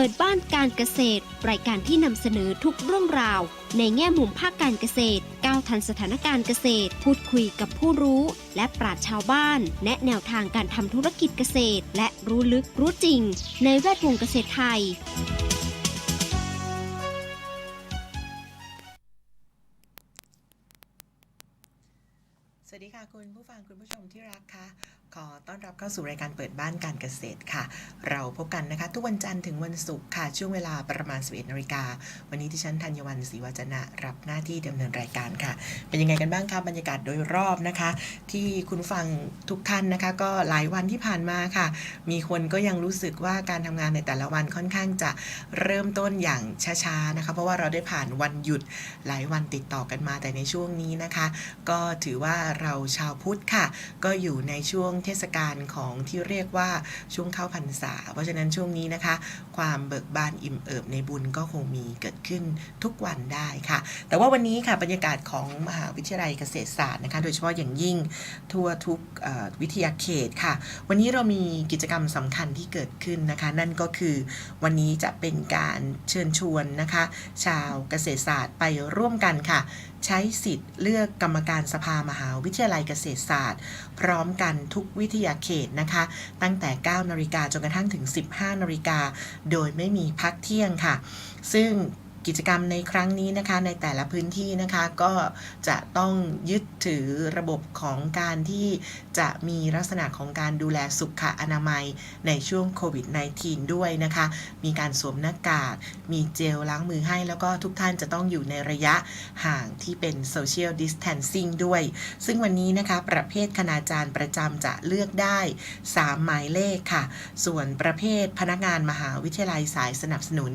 เปิดบ้านการเกษตร รายการที่นำเสนอทุกเรื่องราว ในแง่มุมภาคการเกษตร ก้าวทันสถานการณ์เกษตร พูดคุยกับผู้รู้ และปราชชาวบ้าน แนะแนวทางการทำธุรกิจเกษตร และรู้ลึกรู้จริง ในแวดวงเกษตรไทย สวัสดีค่ะคุณผู้ฟังคุณผู้ชมที่รักค่ะ ขอต้อนรับเข้าสู่รายการเปิดบ้านการเกษตรค่ะ เราพบกันนะคะ ทุกวันจันทร์ถึงวันศุกร์ค่ะ ช่วงเวลาประมาณ 11นาฬิกา วันนี้ที่ฉันธัญวันศรีวัจนะ รับหน้าที่ดำเนินรายการค่ะ เป็นยังไงกันบ้างคะบรรยากาศโดยรอบนะคะ ที่คุณฟังทุกท่านนะคะ ก็หลายวันที่ผ่านมาค่ะ มีคนก็ยังรู้สึกว่าการทำงานในแต่ละวันค่อนข้างจะเริ่มต้นอย่างช้าๆนะคะ เพราะว่าเราได้ผ่านวันหยุดหลายวันติดต่อกันมาแต่ในช่วงนี้นะคะ ก็ถือว่าเราชาวพุทธค่ะ ก็อยู่ในช่วงเทศกาลของที่เรียกว่าช่วงเข้าพรรษา เพราะฉะนั้นช่วงนี้นะคะ ความเบิกบานอิ่มเอิบในบุญก็คงมีเกิดขึ้นทุกวันได้ค่ะ แต่ว่าวันนี้ค่ะบรรยากาศของมหาวิทยาลัยเกษตรศาสตร์นะคะ โดยเฉพาะอย่างยิ่งทั่วทุกวิทยาเขตค่ะ วันนี้เรามีกิจกรรมสำคัญที่เกิดขึ้นนะคะ นั่นก็คือวันนี้จะเป็นการเชิญชวนนะคะ ชาวเกษตรศาสตร์ไปร่วมกันค่ะใช้สิทธิ์เลือกกรรมการสภามหาวิทยาลัยเกษตรศาสตร์ พร้อมกันทุกวิทยาเขตนะคะ ตั้งแต่ 9 นาฬิกาจนกระทั่งถึง 15 นาฬิกา โดยไม่มีพักเที่ยงค่ะ ซึ่ง กิจกรรมในครั้งนี้นะคะในแต่ละพื้นที่นะคะก็จะต้องยึดถือระบบของการที่จะมีลักษณะของการดูแลสุขอนามัยในช่วงโควิด -19 ด้วยนะคะ มีการสวมหน้ากาก มีเจลล้างมือให้ แล้วก็ทุกท่านจะต้องอยู่ในระยะห่างที่เป็น social distancing ด้วย ซึ่งวันนี้นะคะประเภทคณาจารย์ประจำจะเลือกได้ 3 หมายเลขค่ะ ส่วนประเภทพนักงานมหาวิทยาลัยสายสนับสนุน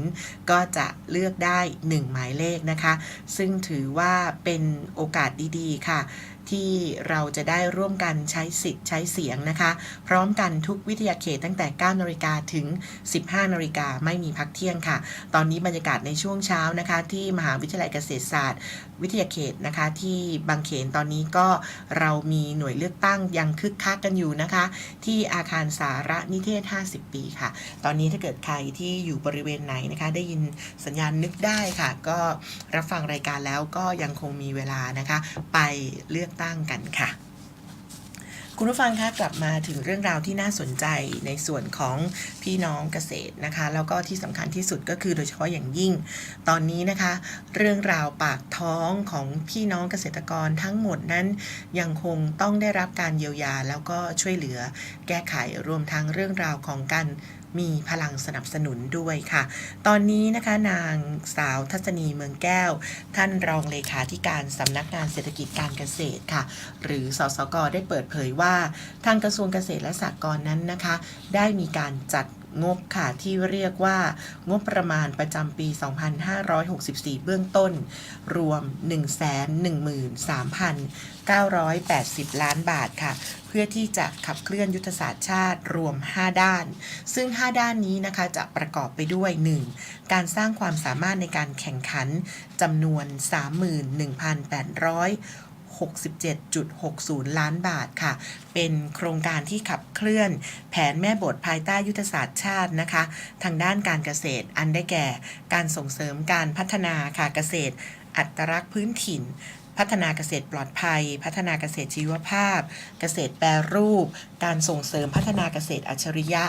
ก็จะเลือกได้1 หมายเลขนะคะ ซึ่งถือว่าเป็นโอกาสดีๆค่ะ ที่เราจะได้ร่วมกันใช้สิทธิ์ใช้เสียงนะคะ พร้อมกันทุกวิทยาเขตตั้งแต่ 9นาฬิกาถึง 15นาฬิกาไม่มีพักเที่ยงค่ะ ตอนนี้บรรยากาศในช่วงเช้านะคะ ที่มหาวิทยาลัยเกษตรศาสตร์ วิทยาเขตนะคะ ที่บางเขนตอนนี้ก็เรามีหน่วยเลือกตั้งยังคึกคักกันอยู่นะคะ ที่อาคารสารนิเทศ 50 ปีค่ะ ตอนนี้ถ้าเกิดใครที่อยู่บริเวณไหนนะคะ ได้ยินสัญญาณนึกได้ค่ะ ก็รับฟังรายการแล้วก็ยังคงมีเวลานะคะ ไปเลือกตั้งกันค่ะ คุณผู้ฟังคะกลับมาถึงเรื่องราวที่น่าสนใจในส่วนของพี่น้องเกษตรนะคะ แล้วก็ที่สำคัญที่สุดก็คือโดยเฉพาะอย่างยิ่ง ตอนนี้นะคะ เรื่องราวปากท้องของพี่น้องเกษตรกรทั้งหมดนั้น ยังคงต้องได้รับการเยียวยา แล้วก็ช่วยเหลือแก้ไขรวมทั้งเรื่องราวของการ มีพลังสนับสนุนด้วยค่ะ ตอนนี้นะคะนางสาวทัศนีเมืองแก้ว ท่านรองเลขาธิการสำนักงานเศรษฐกิจการเกษตรค่ะ หรือสสกได้เปิดเผยว่า ทางกระทรวงเกษตรและสหกรณ์นั้นนะคะ ได้มีการจัด งบค่ะที่เรียกว่างบประมาณประจำปี 2564 เบื้องต้น รวม 113,980 ล้านบาทค่ะ เพื่อที่จะขับเคลื่อนยุทธศาสตร์ชาติรวม 5 ด้าน ซึ่ง 5 ด้านนี้นะคะจะประกอบไปด้วย 1. การสร้างความสามารถในการแข่งขันจำนวน 31,800 67.60 ล้านบาทค่ะ เป็นโครงการที่ขับเคลื่อน แผนแม่บทภายใต้ยุทธศาสตร์ชาตินะคะ ทางด้านการเกษตรอันได้แก่ การส่งเสริมการพัฒนาค่ะเกษตร อัตลักษณ์พื้นถิ่นพัฒนาเกษตรปลอดภัย พัฒนาเกษตรชีวภาพ เกษตรแปรรูป การส่งเสริมพัฒนาเกษตรอัจฉริยะ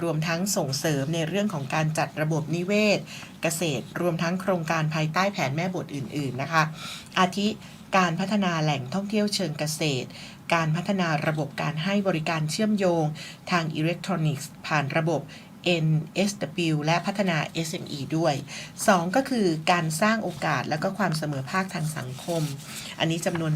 รวมทั้งส่งเสริมในเรื่องของการจัดระบบนิเวศ เกษตร รวมทั้งโครงการภายใต้แผนแม่บทอื่น ๆ นะคะ อาทิ การพัฒนาแหล่งท่องเที่ยวเชิงเกษตร การพัฒนาระบบการให้บริการเชื่อมโยง ทางอิเล็กทรอนิกส์ ผ่านระบบ NSW และพัฒนา SME ด้วย 2 ก็คือการสร้างโอกาสและก็ความเสมอภาคทางสังคม อันนี้จำนวน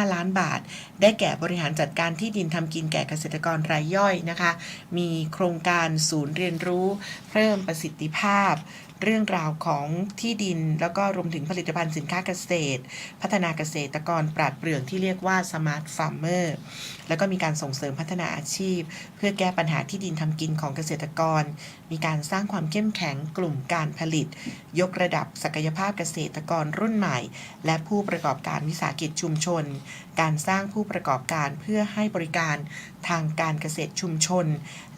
3,207.25 ล้านบาท ได้แก่บริหารจัดการที่ดินทำกินแก่เกษตรกรรายย่อยนะคะ มีโครงการศูนย์เรียนรู้ เพิ่มประสิทธิภาพ เรื่องราวของที่ดิน แล้วก็รวมถึงผลิตภัณฑ์สินค้าเกษตร พัฒนาเกษตรกรปราดเปรื่องที่เรียกว่า Smart Farmer แล้วก็มีการส่งเสริมพัฒนาอาชีพ เพื่อแก้ปัญหาที่ดินทำกินของเกษตรกร มีการสร้างความเข้มแข็งกลุ่มการผลิต ยกระดับศักยภาพเกษตรกรรุ่นใหม่ และผู้ประกอบการวิสาหกิจชุมชนการสร้างผู้ประกอบการเพื่อให้บริการทางการเกษตรชุมชน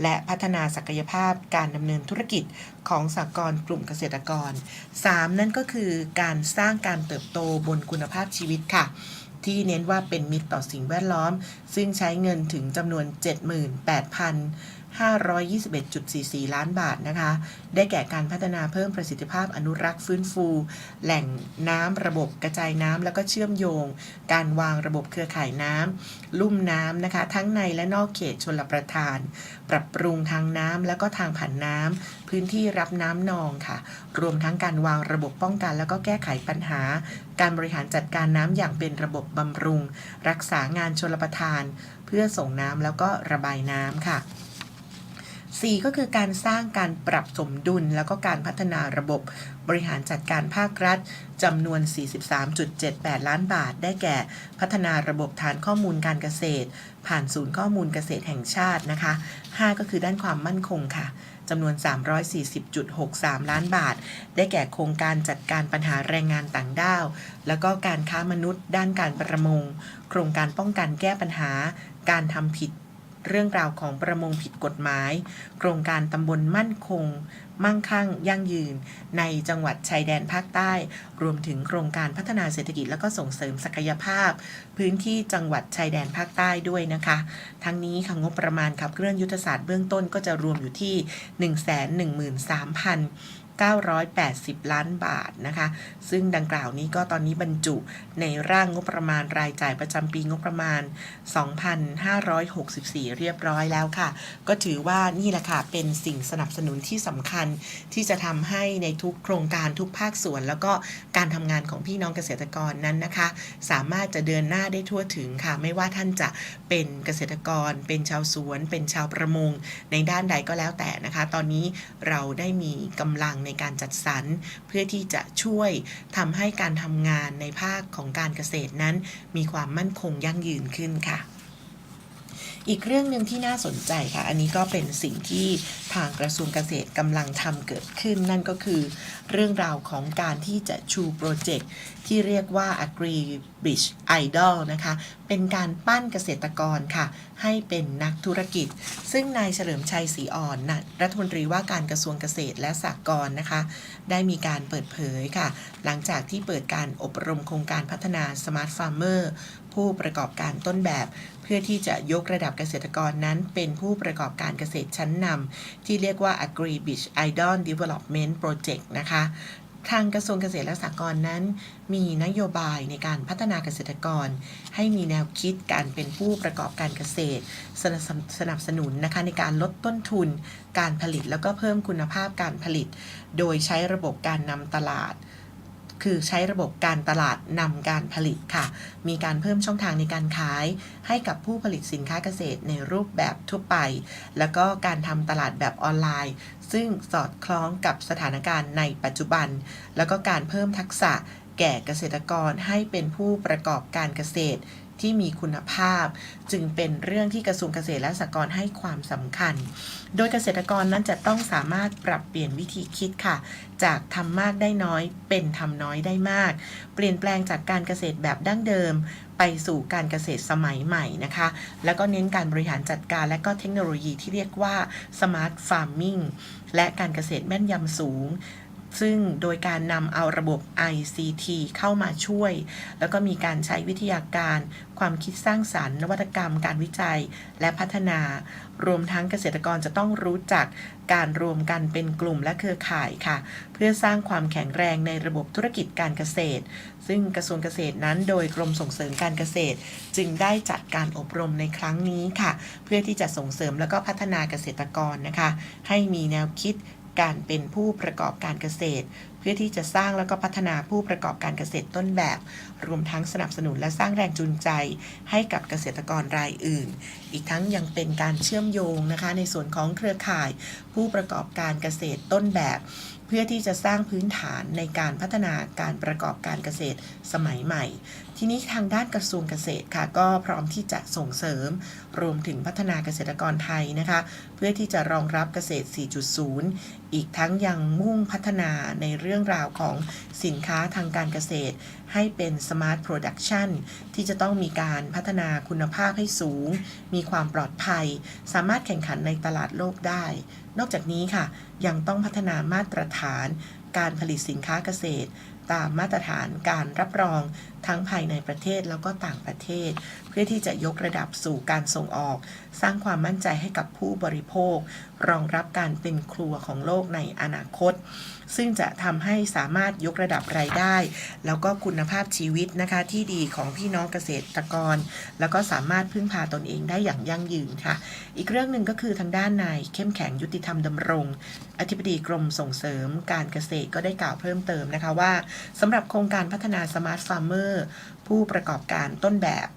และพัฒนาศักยภาพการดำเนินธุรกิจของสหกรณ์กลุ่มเกษตรกร 3 นั่นก็คือการสร้างการเติบโตบนคุณภาพชีวิตค่ะที่เน้นว่าเป็นมิตรต่อสิ่งแวดล้อม ซึ่งใช้เงินถึงจำนวน 521.44 ล้านบาทนะคะ ได้แก่การพัฒนาเพิ่มประสิทธิภาพอนุรักษ์ฟื้นฟู แหล่งน้ำระบบกระจายน้ำแล้วก็เชื่อมโยง การวางระบบเครือข่ายน้ำลุ่มน้ำนะคะ ทั้งในและนอกเขตชลประทาน ปรับปรุงทางน้ำแล้วก็ทางผ่านน้ำพื้นที่รับน้ำนองค่ะ รวมทั้งการวางระบบป้องกัน แล้วก็แก้ไขปัญหา การบริหารจัดการน้ำอย่างเป็นระบบบำรุง รักษางานชลประทาน เพื่อส่งน้ำแล้วก็ระบายน้ำค่ะ 4 ก็คือการสร้างการปรับสมดุล แล้วก็การพัฒนาระบบบริหารจัดการภาครัฐจำนวน 43.78 ล้านบาท ได้แก่พัฒนาระบบฐานข้อมูลการเกษตร ผ่านศูนย์ข้อมูลเกษตรแห่งชาตินะคะ 5 ก็คือด้านความมั่นคงค่ะจำนวน 340.63 ล้านบาท ได้แก่โครงการจัดการปัญหาแรงงานต่างด้าว แล้วก็การค้ามนุษย์ ด้านการประมง โครงการป้องกันแก้ปัญหา การทำผิด เรื่องราวของประมงผิดกฎหมาย โครงการตำบลมั่นคง มั่งคั่ง ยั่งยืน ในจังหวัดชายแดนภาคใต้ รวมถึงโครงการพัฒนาเศรษฐกิจและก็ส่งเสริมศักยภาพ พื้นที่จังหวัดชายแดนภาคใต้ด้วยนะคะ ทั้งนี้ค่ะงบประมาณขับเคลื่อนยุทธศาสตร์เบื้องต้นก็จะรวมอยู่ที่ 980 ล้านบาทนะคะ ซึ่งดังกล่าวนี้ก็ตอนนี้บรรจุในร่างงบประมาณรายจ่ายประจำปีงบประมาณ 2,564 เรียบร้อยแล้วค่ะ ก็ถือว่านี่แหละค่ะ เป็นสิ่งสนับสนุนที่สำคัญที่จะทำให้ในทุกโครงการทุกภาคส่วน แล้วก็การทำงานของพี่น้องเกษตรกรนั้นนะคะ สามารถจะเดินหน้าได้ทั่วถึงค่ะ ไม่ว่าท่านจะเป็นเกษตรกร เป็นชาวสวน เป็นชาวประมง ในด้านใดก็แล้วแต่นะคะ ตอนนี้เราได้มีกำลังในการจัดสรร เพื่อที่จะช่วยทำให้การทำงานในภาคของการเกษตรนั้น มีความมั่นคงยั่งยืนขึ้นค่ะอีกเรื่องหนึ่งที่น่าสนใจค่ะ อันนี้ก็เป็นสิ่งที่ทางกระทรวงเกษตรกำลังทำเกิดขึ้น นั่นก็คือเรื่องราวของการที่จะชูโปรเจกต์ที่เรียกว่า Agri Bridge Idol นะคะ เป็นการปั้นเกษตรกรค่ะ ให้เป็นนักธุรกิจ ซึ่งนายเฉลิมชัยศรีอ่อนนะรัฐมนตรีว่าการกระทรวงเกษตรและสหกรณ์นะคะ ได้มีการเปิดเผยค่ะ หลังจากที่เปิดการอบรมโครงการพัฒนา Smart Farmer ผู้ประกอบการต้นแบบ เพื่อที่จะยกระดับเกษตรกรนั้น เป็นผู้ประกอบการเกษตรชั้นนำที่เรียกว่า Agri Beach Idol Development Project นะคะ ทางกระทรวงเกษตรและสหกรณ์นั้น มีนโยบายในการพัฒนาเกษตรกร ให้มีแนวคิดการเป็นผู้ประกอบการเกษตรสนับสสนับสนุนนะคะในการลดต้นทุน การผลิตแล้วก็เพิ่มคุณภาพการผลิต โดยใช้ระบบการนำตลาดคือใช้ระบบการตลาดนำการผลิตค่ะ มีการเพิ่มช่องทางในการขาย ให้กับผู้ผลิตสินค้าเกษตรในรูปแบบทั่วไป แล้วก็การทำตลาดแบบออนไลน์ ซึ่งสอดคล้องกับสถานการณ์ในปัจจุบัน แล้วก็การเพิ่มทักษะแก่เกษตรกรให้เป็นผู้ประกอบการเกษตร ที่มีคุณภาพ จึงเป็นเรื่องที่กระทรวงเกษตรและสหกรณ์ให้ความสำคัญ โดยเกษตรกรนั้นจะต้องสามารถปรับเปลี่ยนวิธีคิดค่ะ จากทำมากได้น้อย เป็นทำน้อยได้มาก เปลี่ยนแปลงจากการเกษตรแบบดั้งเดิม ไปสู่การเกษตรสมัยใหม่นะคะ แล้วก็เน้นการบริหารจัดการและก็เทคโนโลยีที่เรียกว่า Smart Farming และการเกษตรแม่นยำสูง ซึ่งโดยการนำเอาระบบ ICT เข้ามาช่วย แล้วก็มีการใช้วิทยาการ ความคิดสร้างสารรค์ นวัตกรรม การวิจัย และพัฒนา รวมทั้งเกษตรกรจะต้องรู้จักการรวมกันเป็นกลุ่มและเครือข่ายค่ะ เพื่อสร้างความแข็งแรงในระบบธุรกิจการเกษตร ซึ่งกระทรวงเกษตรนั้นโดยกรมส่งเสริมการเกษตร จึงได้จัดการอบรมในครั้งนี้ค่ะ เพื่อที่จะส่งเสริมแล้วก็พัฒนาเกษตรกรนะคะ ให้มีแนวคิด การเป็นผู้ประกอบการเกษตร เพื่อที่จะสร้างแล้วก็พัฒนาผู้ประกอบการเกษตรต้นแบบ รวมทั้งสนับสนุนและสร้างแรงจูงใจ ให้กับเกษตรกรรายอื่น อีกทั้งยังเป็นการเชื่อมโยงนะคะในส่วนของเครือข่าย ผู้ประกอบการเกษตรต้นแบบเพื่อที่จะสร้างพื้นฐานในการพัฒนาการประกอบการเกษตรสมัยใหม่ ทีนี้ทางด้านกระทรวงเกษตรค่ะ ก็พร้อมที่จะส่งเสริม รวมถึงพัฒนาเกษตรกรไทยนะคะ เพื่อที่จะรองรับเกษตร 4.0 อีกทั้งยังมุ่งพัฒนาในเรื่องราวของสินค้าทางการเกษตร ให้เป็น Smart Production ที่จะต้องมีการพัฒนาคุณภาพให้สูง มีความปลอดภัย สามารถแข่งขันในตลาดโลกได้ นอกจากนี้ค่ะ ยังต้องพัฒนามาตรฐานการผลิตสินค้าเกษตร ตามมาตรฐานการรับรอง ทั้งภายในประเทศแล้วก็ต่างประเทศ เพื่อที่จะยกระดับสู่การส่งออก สร้างความมั่นใจให้กับผู้บริโภค รองรับการเป็นครัวของโลกในอนาคต ซึ่งจะทำให้สามารถยกระดับรายได้ แล้วก็คุณภาพชีวิตนะคะที่ดีของพี่น้องเกษตรกร แล้วก็สามารถพึ่งพาตนเองได้อย่างยั่งยืนค่ะ อีกเรื่องหนึ่งก็คือทางด้านนายเข้มแข็งยุติธรรมดำรง อธิบดีกรมส่งเสริม การเกษตรก็ได้กล่าวเพิ่มเติมนะคะว่าสำหรับโครงการพัฒนาสมาร์ทฟาร์มเมอร์ผู้ประกอบการต้นแบบ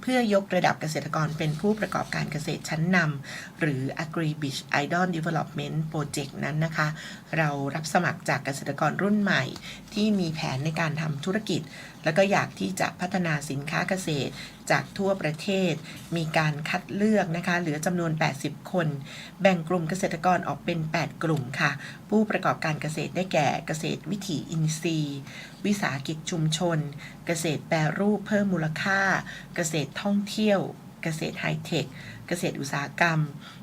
เพื่อยกระดับเกษตรกรเป็นผู้ประกอบการเกษตรชั้นนำหรือ Agri Beach Idol Development Project นั้นนะคะ เรารับสมัครจากเกษตรกรรุ่นใหม่ ที่มีแผนในการทำธุรกิจ แล้วก็อยากที่จะพัฒนาสินค้าเกษตร จากทั่วประเทศ มีการคัดเลือกนะคะเหลือจำนวน 80 คน แบ่งกลุ่มเกษตรกรออกเป็น 8 กลุ่มค่ะ ผู้ประกอบการเกษตรได้แก่เกษตรวิถีอินทรีย์ วิสาหกิจชุมชน เกษตรแปรรูปเพิ่มมูลค่า เกษตรท่องเที่ยว เกษตรไฮเทค เกษตรอุตสาหกรรม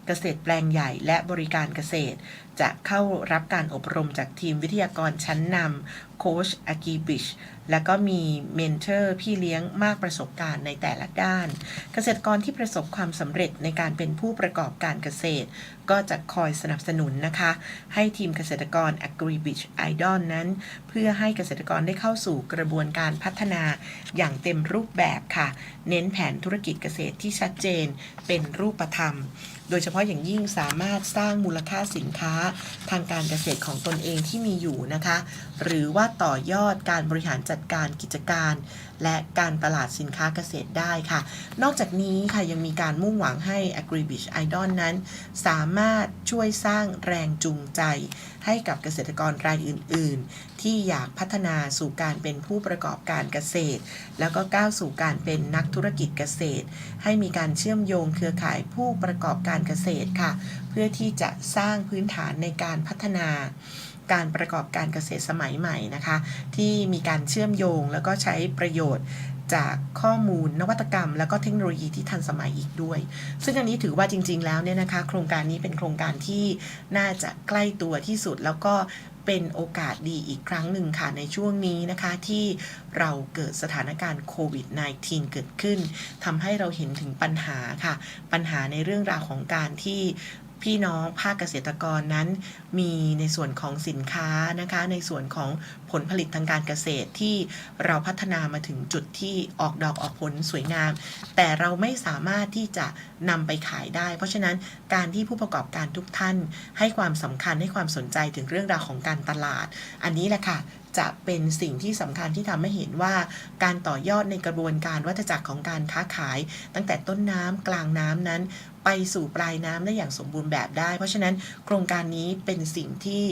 เกษตรแปลงใหญ่และบริการเกษตรจะเข้ารับการอบรมจากทีมวิทยากรชั้นนำ โค้ชอากีบิชแล้วก็มีเมนเทอร์พี่เลี้ยงมากประสบการณ์ในแต่ละด้าน เกษตรกรที่ประสบความสำเร็จในการเป็นผู้ประกอบการเกษตร ก็จะคอยสนับสนุนนะคะ ให้ทีมเกษตรกร Agri Beach Idol นั้น เพื่อให้เกษตรกรได้เข้าสู่กระบวนการพัฒนาอย่างเต็มรูปแบบค่ะ เน้นแผนธุรกิจเกษตรที่ชัดเจนเป็นรูปธรรม โดยเฉพาะอย่างยิ่งสามารถสร้างมูลค่าสินค้า ทางการเกษตรของตนเองที่มีอยู่นะคะ หรือว่าต่อยอดการบริหารจัดการกิจการ และการตลาดสินค้าเกษตรได้ค่ะ นอกจากนี้ค่ะยังมีการมุ่งหวังให้ AgriBeach Idol นั้น สามารถช่วยสร้างแรงจูงใจให้กับเกษตรกรรายอื่น ๆ ที่อยากพัฒนาสู่การเป็นผู้ประกอบการเกษตร แล้วก็ก้าวสู่การเป็นนักธุรกิจเกษตร ให้มีการเชื่อมโยงเครือข่ายผู้ประกอบการเกษตรค่ะ เพื่อที่จะสร้างพื้นฐานในการพัฒนา การประกอบการเกษตรสมัยใหม่นะคะ ที่มีการเชื่อมโยงแล้วก็ใช้ประโยชน์จากข้อมูลนวัตกรรม แล้วก็เทคโนโลยีที่ทันสมัยอีกด้วย ซึ่งอันนี้ถือว่าจริง ๆ แล้วเนี่ยนะคะ โครงการนี้เป็นโครงการที่น่าจะใกล้ตัวที่สุดแล้วก็เป็นโอกาสดีอีกครั้งหนึ่งค่ะ ในช่วงนี้นะคะที่เราเกิดสถานการณ์โควิด -19 เกิดขึ้นทำให้เราเห็นถึงปัญหาค่ะ ปัญหาในเรื่องราวของการที่ พี่น้องภาคเกษตรกรนั้น มีในส่วนของสินค้านะคะ ในส่วนของผลผลิตทางการเกษตรที่เราพัฒนามาถึงจุดที่ออกดอกออกผลสวยงาม แต่เราไม่สามารถที่จะนำไปขายได้ เพราะฉะนั้นการที่ผู้ประกอบการทุกท่าน ให้ความสำคัญให้ความสนใจถึงเรื่องราวของการตลาด อันนี้แหละค่ะจะเป็นสิ่งที่สำคัญที่ทำให้เห็นว่า การต่อยอดในกระบวนการวัฏจักรของการค้าขาย ตั้งแต่ต้นน้ำกลางน้ำนั้น ไปสู่ปลายน้ำได้อย่างสมบูรณ์แบบได้ เพราะฉะนั้นโครงการนี้เป็นสิ่งที่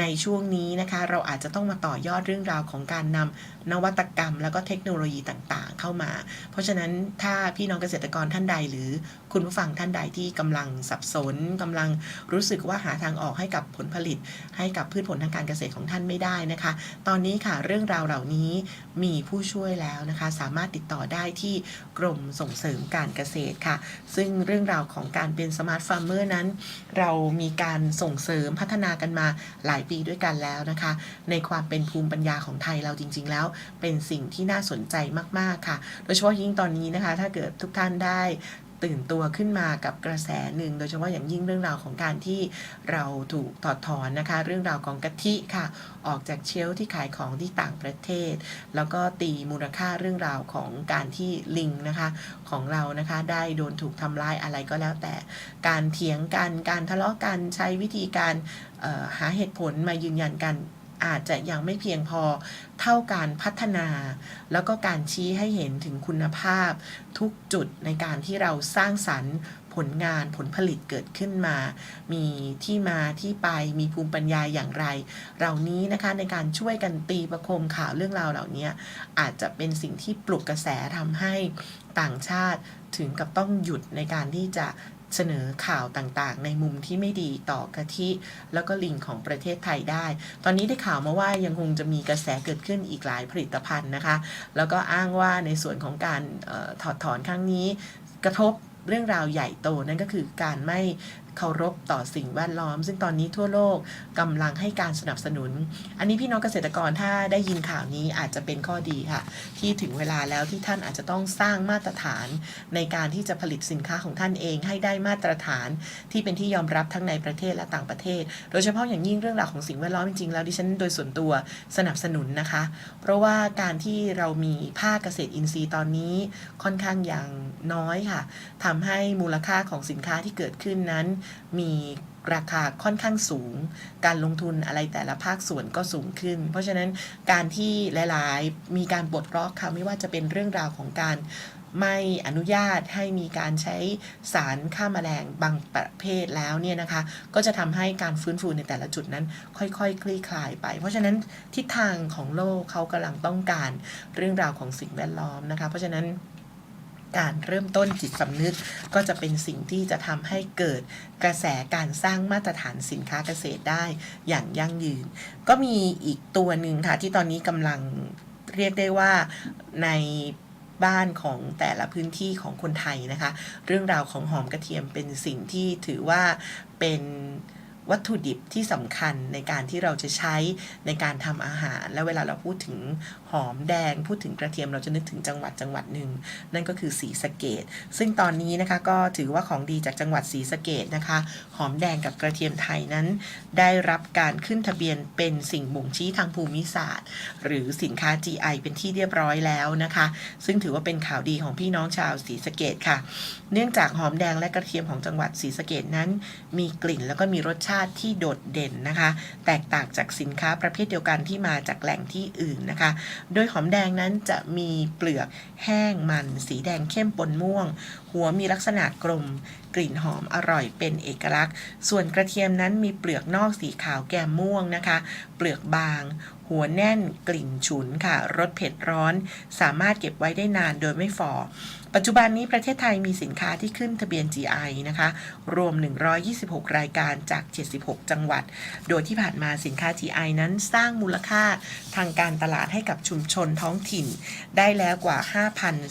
ในช่วงนี้นะคะ เราอาจจะต้องมาต่อยอดเรื่องราวของการนำนวัตกรรม แล้วก็เทคโนโลยีต่างๆ เข้ามา เพราะฉะนั้นถ้าพี่น้องเกษตรกรท่านใด หรือคุณผู้ฟังท่านใดที่กำลังสับสนกำลังรู้สึกว่าหาทางออกให้กับผลผลิต ให้กับพืชผลทางการเกษตรของท่านไม่ได้นะคะ ตอนนี้ค่ะเรื่องราวเหล่านี้มีผู้ช่วยแล้วนะคะ สามารถติดต่อได้ที่กรมส่งเสริมการเกษตรค่ะ ซึ่งเรื่องราวของการเป็นสมาร์ทฟาร์มเมอร์นั้น เรามีการส่งเสริมพัฒนากันมาหลายปีด้วยกันแล้วนะคะ ในความเป็นภูมิปัญญาของไทยเราจริง ๆ แล้ว เป็นสิ่งที่น่าสนใจมากๆค่ะ โดยเฉพาะยิ่งตอนนี้นะคะ ถ้าเกิดทุกท่านได้ ตื่นตัวขึ้นมากับกระแสหนึ่ง โดยเฉพาะอย่างยิ่งเรื่องราวของการที่เราถูกถอดถอนนะคะ เรื่องราวของกะทิค่ะ ออกจากเชลที่ขายของที่ต่างประเทศ แล้วก็ตีมูลค่าเรื่องราวของการที่ลิงนะคะของเรานะคะได้โดนถูกทำลายอะไรก็แล้วแต่การเถียงกันการทะเลาะกันใช้วิธีการหาเหตุผลมายืนยันกัน อาจจะยังไม่เพียงพอเท่าการพัฒนา แล้วก็การชี้ให้เห็นถึงคุณภาพ ทุกจุดในการที่เราสร้างสรรค์ผลงานผลผลิตเกิดขึ้นมา มีที่มาที่ไปมีภูมิปัญญาอย่างไร เหล่านี้นะคะในการช่วยกันตีประคมข่าวเรื่องราวเหล่านี้อาจจะเป็นสิ่งที่ปลุกกระแสทำให้ต่างชาติถึงกับต้องหยุดในการที่จะ เสนอข่าวต่างๆ ในมุมที่ไม่ดีต่อกะทิ แล้วก็ลิงของประเทศไทยได้ ตอนนี้ได้ข่าวมาว่ายังคงจะมีกระแสเกิดขึ้นอีกหลายผลิตภัณฑ์นะคะ แล้วก็อ้างว่าในส่วนของการออถอดถอนครั้งนี้กระทบเรื่องราวใหญ่โตนั่นก็คือการไม่ เคารพต่อสิ่งแวดล้อม ซึ่งตอนนี้ทั่วโลกกำลังให้การสนับสนุน อันนี้พี่น้องเกษตรกรถ้าได้ยินข่าวนี้อาจจะเป็นข้อดีค่ะ ที่ถึงเวลาแล้วที่ท่านอาจจะต้องสร้างมาตรฐาน ในการที่จะผลิตสินค้าของท่านเองให้ได้มาตรฐาน ที่เป็นที่ยอมรับทั้งในประเทศและต่างประเทศ โดยเฉพาะอย่างยิ่งเรื่องราวของสิ่งแวดล้อมจริงๆแล้วดิฉันโดยส่วนตัวสนับสนุนนะคะ เพราะว่าการที่เรามีภาคเกษตรอินทรีย์ตอนนี้ค่อนข้างอย่างน้อยค่ะทำให้มูลค่าของสินค้าที่เกิดขึ้นนั้นมีราคาค่อนข้างสูง การลงทุนอะไรแต่ละภาคส่วนก็สูงขึ้น เพราะฉะนั้นการที่หลาย ๆ มีการปลดล็อกค่ะไม่ว่าจะเป็นเรื่องราวของการไม่อนุญาตให้มีการใช้สารฆ่าแมลงบางประเภทแล้วเนี่ยนะคะ ก็จะทำให้การฟื้นฟูในแต่ละจุดนั้น ค่อยๆคคลี่คลายไป เพราะฉะนั้นทิศทางของโลกเขากำลังต้องการเรื่องราวของสิ่งแวดล้อมนะคะ เพราะฉะนั้น การเริ่มต้นจิตสำนึก ก็จะเป็นสิ่งที่จะทำให้เกิดกระแสการสร้างมาตรฐานสินค้าเกษตรได้อย่างยั่งยืน ก็มีอีกตัวหนึ่งค่ะที่ตอนนี้กำลังเรียกได้ว่าในบ้านของแต่ละพื้นที่ของคนไทยนะคะ เรื่องราวของหอมกระเทียมเป็นสิ่งที่ถือว่าเป็นวัตถุดิบที่สำคัญในการที่เราจะใช้ในการทำอาหาร และเวลาเราพูดถึง อมแดง พูดถึงกระเทียมเราจะนึกถึงจังหวัดจังหวัดหนึ่ง นั่นก็คือสีสะเกดซึ่งตอนนี้นะคะก็ถือว่าของดีจากจังหวัดสีสะเกดนะคะ หอมแดงกับกระเทียมไทยนั้น ได้รับการขึ้นทะเบียนเป็นสิ่งบ่งชี้ทางภูมิศาสตร์ หรือสินค้า GI เป็นที่เรียบร้อยแล้วนะคะ ซึ่งถือว่าเป็นข่าวดีของพี่น้องชาวศรีสะเกดค่ะ เนื่องจากหอมแดงและกระเทียมของจังหวัดศรีสะเกดนั้น มีกลิ่นแล้วก็มีรสชาติที่โดดเด่นนะคะ แตกต่างจากสินค้าประเภทเดียวกันที่มาจากแหล่งที่อื่นนะคะโดยหอมแดงนั้นจะมีเปลือกแห้งมัน สีแดงเข้มปนม่วง หัวมีลักษณะกลม กลิ่นหอมอร่อยเป็นเอกลักษณ์ ส่วนกระเทียมนั้นมีเปลือกนอกสีขาวแก้มม่วงนะคะ เปลือกบาง หัวแน่นกลิ่นฉุนค่ะรสเผ็ดร้อน สามารถเก็บไว้ได้นานโดยไม่ฝ่อ ปัจจุบันนี้ประเทศไทยมีสินค้าที่ขึ้นทะเบียน GI นะคะ รวม 126 รายการจาก 76 จังหวัด โดยที่ผ่านมาสินค้า GI นั้นสร้างมูลค่าทางการตลาดให้กับชุมชนท้องถิ่น ได้แล้วกว่า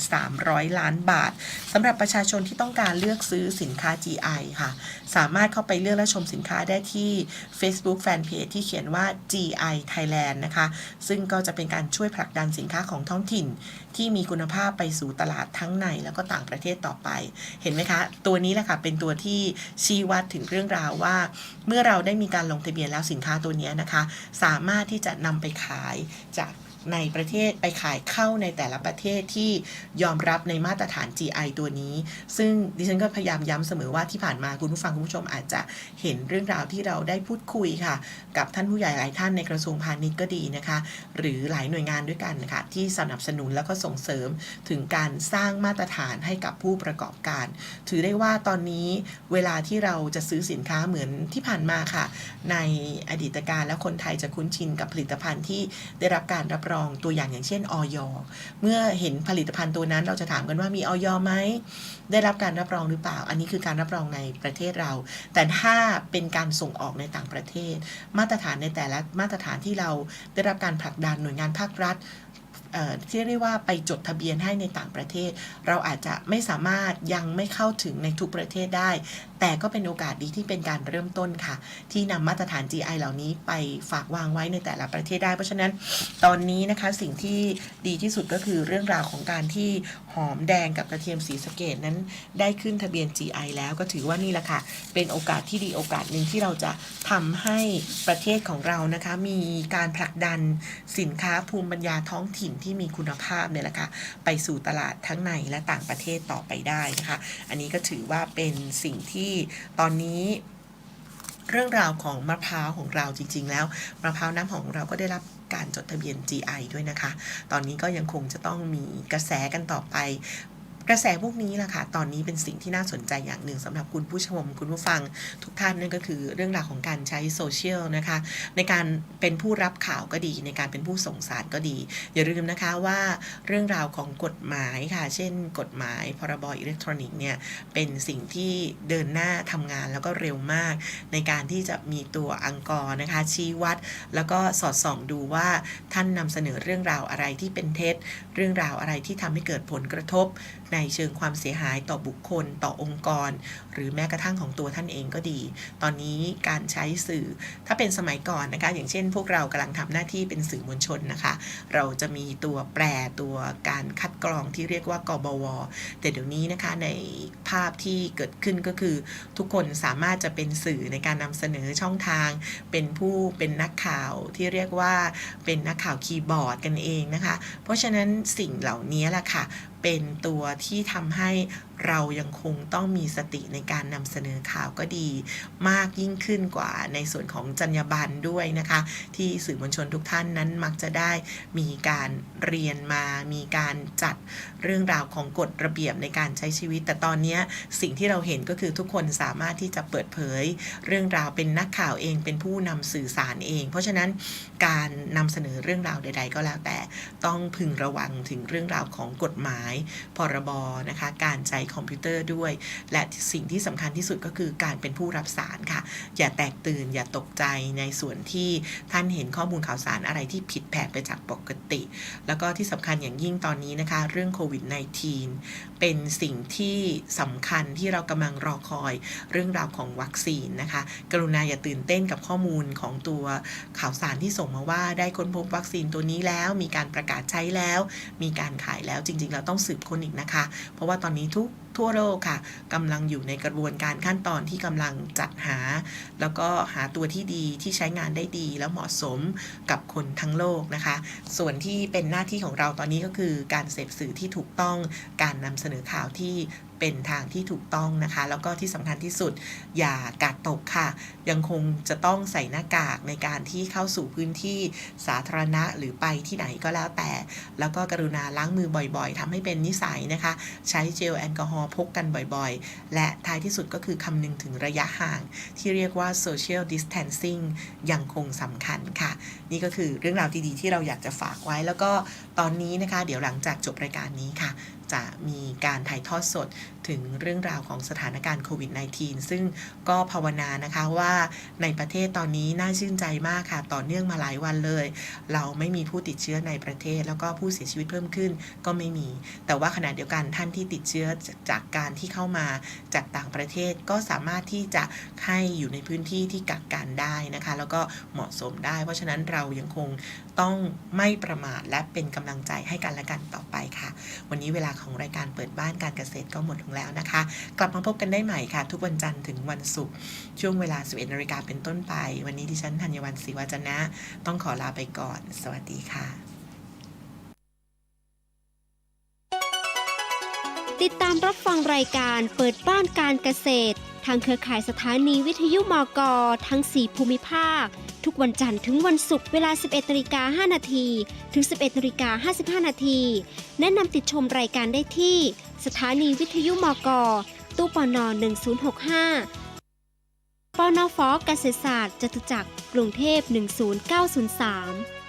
5,300 ล้านบาทสำหรับประชาชนที่ต้องการเลือกซื้อสินค้า GI ค่ะ สามารถเข้าไปเลือกและชมสินค้าได้ที่ Facebook Fanpage ที่เขียนว่า GI Thailand นะคะ ซึ่งก็จะเป็นการช่วยผลักดันสินค้าของท้องถิ่น ที่มีคุณภาพไปสู่ตลาดทั้งในแล้วก็ต่างประเทศต่อไป เห็นไหมคะ ตัวนี้แหละค่ะเป็นตัวที่ชี้วัดถึงเรื่องราวว่า เมื่อเราได้มีการลงทะเบียนแล้วสินค้าตัวนี้นะคะ สามารถที่จะนำไปขายจาก ในประเทศไปขายเข้าในแต่ละประเทศที่ยอมรับในมาตรฐาน GI ตัวนี้ ซึ่งดิฉันก็พยายามย้ำเสมอว่าที่ผ่านมาคุณผู้ฟังคุณผู้ชมอาจจะเห็นเรื่องราวที่เราได้พูดคุยค่ะ กับท่านผู้ใหญ่หลายท่านในกระทรวงพาณิชย์ก็ดีนะคะ หรือหลายหน่วยงานด้วยกันนะคะที่สนับสนุนแล้วก็ส่งเสริมถึงการสร้างมาตรฐานให้กับผู้ประกอบการ ถือได้ว่าตอนนี้เวลาที่เราจะซื้อสินค้าเหมือนที่ผ่านมาค่ะ ในอดีตการแล้วคนไทยจะคุ้นชินกับผลิตภัณฑ์ที่ได้รับการรับรองตัวอย่างอย่างเช่นออยเมื่อเห็นผลิตภัณฑ์ตัวนั้นเราจะถามกันว่ามีออยไหมได้รับการรับรองหรือเปล่า อันนี้คือการรับรองในประเทศเรา แต่ถ้าเป็นการส่งออกในต่างประเทศ มาตรฐานในแต่ละมาตรฐานที่เราได้รับการผลักดันหน่วยงานภาครัฐ ที่เรียกว่าไปจดทะเบียนให้ในต่างประเทศ เราอาจจะไม่สามารถยังไม่เข้าถึงในทุกประเทศได้ แต่ก็เป็นโอกาสดีที่เป็นการเริ่มต้นค่ะ ที่นำมาตรฐาน GI เหล่านี้ไปฝากวางไว้ในแต่ละประเทศได้ เพราะฉะนั้นตอนนี้นะคะสิ่งที่ดีที่สุดก็คือเรื่องราวของการที่หอมแดงกับกระเทียมสีสะเกดนั้น ได้ขึ้นทะเบียน GI แล้วก็ถือว่านี่แหละค่ะ เป็นโอกาสที่ดีโอกาสหนึ่งที่เราจะทำให้ประเทศของเรานะคะมีการผลักดันสินค้าภูมิปัญญาท้องถิ่นที่มีคุณภาพเนี่ยแหละค่ะไปสู่ตลาดทั้งในและต่างประเทศต่อไปได้นะคะอันนี้ก็ถือว่าเป็นสิ่งที่ตอนนี้เรื่องราวของมะพร้าวของเราจริง ๆ แล้วมะพร้าวน้ำหอมของเราก็ได้รับการจดทะเบียน GI ด้วยนะคะ ตอนนี้ก็ยังคงจะต้องมีกระแสกันต่อไป กระแสพวกนี้ล่ะค่ะ ตอนนี้เป็นสิ่งที่น่าสนใจอย่างหนึ่งสำหรับคุณผู้ชม คุณผู้ฟังทุกท่านนั่นก็คือเรื่องราวของการใช้โซเชียลนะคะ ในการเป็นผู้รับข่าวก็ดี ในการเป็นผู้ส่งสารก็ดี อย่าลืมนะคะว่าเรื่องราวของกฎหมายค่ะ เช่น กฎหมายพรบอิเล็กทรอนิกส์เนี่ยเป็นสิ่งที่เดินหน้าทำงานแล้วก็เร็วมาก ในการที่จะมีตัวอังกอร์นะคะ ชี้วัด แล้วก็สอดส่องดูว่าท่านนำเสนอเรื่องราวอะไรที่เป็นเท็จ เรื่องราวอะไรที่ทำให้เกิดผลกระทบ ในเชิงความเสียหายต่อบุคคล ต่อองค์กร หรือแม้กระทั่งของตัวท่านเองก็ดี ตอนนี้การใช้สื่อถ้าเป็นสมัยก่อนนะคะ อย่างเช่น พวกเรากำลังทำหน้าที่เป็นสื่อมวลชนนะคะ เราจะมีตัวแปรตัวการคัดกรองที่เรียกว่ากบว แต่เดี๋ยวนี้นะคะในภาพที่เกิดขึ้นก็คือ ทุกคนสามารถจะเป็นสื่อในการนำเสนอช่องทาง เป็นผู้เป็นนักข่าวที่เรียกว่าเป็นนักข่าวคีย์บอร์ดกันเองนะคะ เพราะฉะนั้นสิ่งเหล่านี้แหละค่ะ เป็นตัวที่ทำให้เรายังคงต้องมีสติในการนำเสนอข่าวก็ดี มากยิ่งขึ้นกว่าในส่วนของจรรยาบรรณด้วยนะคะ ที่สื่อมวลชนทุกท่านนั้นมักจะได้มีการเรียนมา มีการจัดเรื่องราวของกฎระเบียบในการใช้ชีวิต แต่ตอนนี้สิ่งที่เราเห็นก็คือทุกคนสามารถที่จะเปิดเผย เรื่องราวเป็นนักข่าวเองเป็นผู้นำสื่อสารเอง เพราะฉะนั้นการนำเสนอเรื่องราวใด ๆ ก็แล้วแต่ต้องพึงระวังถึงเรื่องราวของกฎหมายพรบนะคะการใช้คอมพิวเตอร์ด้วย และสิ่งที่สำคัญที่สุดก็คือการเป็นผู้รับสารค่ะ อย่าแตกตื่นอย่าตกใจในส่วนที่ท่านเห็นข้อมูลข่าวสารอะไรที่ผิดแผกไปจากปกติ แล้วก็ที่สำคัญอย่างยิ่งตอนนี้นะคะ เรื่องโควิด -19 เป็นสิ่งที่สำคัญที่เรากำลังรอคอยเรื่องราวของวัคซีนนะคะ กรุณาอย่าตื่นเต้นกับข้อมูลของตัวข่าวสารที่ส่งมาว่าได้ค้นพบวัคซีนตัวนี้แล้ว มีการประกาศใช้แล้ว มีการขายแล้วจริง ๆ เราต้องสืบค้นอีกนะคะ เพราะว่าตอนนี้ทุกทั่วโลกค่ะกำลังอยู่ในกระบวนการขั้นตอนที่กำลังจัดหา แล้วก็หาตัวที่ดีที่ใช้งานได้ดี แล้วเหมาะสมกับคนทั้งโลกนะคะ ส่วนที่เป็นหน้าที่ของเราตอนนี้ก็คือการเสพสื่อที่ถูกต้องการนำเสนอข่าวที่ เป็นทางที่ถูกต้องนะคะ แล้วก็ที่สำคัญที่สุดอย่ากาดตกค่ะ ยังคงจะต้องใส่หน้ากากในการที่เข้าสู่พื้นที่สาธารณะหรือไปที่ไหนก็แล้วแต่ แล้วก็กรุณาล้างมือบ่อยๆทำให้เป็นนิสัยนะคะ ใช้เจลแอลกอฮอล์พกกันบ่อยๆ และท้ายที่สุดก็คือคำนึงถึงระยะห่าง ที่เรียกว่า social distancing ยังคงสำคัญค่ะ นี่ก็คือเรื่องราวดีๆ ที่เราอยากจะฝากไว้ แล้วก็ตอนนี้นะคะ เดี๋ยวหลังจากจบรายการนี้ค่ะจะมีการถ่ายทอดสดถึงเรื่องราวของสถานการณ์โควิด -19 ซึ่งก็ภาวนานะคะว่าในประเทศตอนนี้น่าชื่นใจมากค่ะ ต่อเนื่องมาหลายวันเลย เราไม่มีผู้ติดเชื้อในประเทศ แล้วก็ผู้เสียชีวิตเพิ่มขึ้นก็ไม่มี แต่ว่าขณะเดียวกันท่านที่ติดเชื้อจากการที่เข้ามาจากต่างประเทศก็สามารถที่จะให้อยู่ในพื้นที่ที่กักกันได้นะคะ แล้วก็เหมาะสมได้ เพราะฉะนั้นเรายังคงต้องไม่ประมาทและเป็นกำลังใจให้กันและกันต่อไปค่ะ วันนี้เวลาของรายการเปิดบ้านการเกษตรก็หมดลงแล้วนะคะ กลับมาพบกันได้ใหม่ค่ะ ทุกวันจันทร์ถึงวันศุกร์ช่วงเวลา 11นาฬิกาเป็นต้นไป วันนี้ดิฉันธัญวันศรีวาจนะ ต้องขอลาไปก่อน สวัสดีค่ะ ติดตามรับฟังรายการเปิดบ้านการเกษตร ทางเครือข่ายสถานีวิทยุมกทั้ง 4 ภูมิภาค ทุกวันจันทร์ถึงวันศุกร์เวลา 11นาฬิกา5นาทีถึง 11นาฬิกา55นาทีแนะนำติดชมรายการได้ที่ สถานีวิทยุมก ตู้ปน 1065 ปนฟเกษตรศาสตร์จตุจักรกรุงเทพ 10903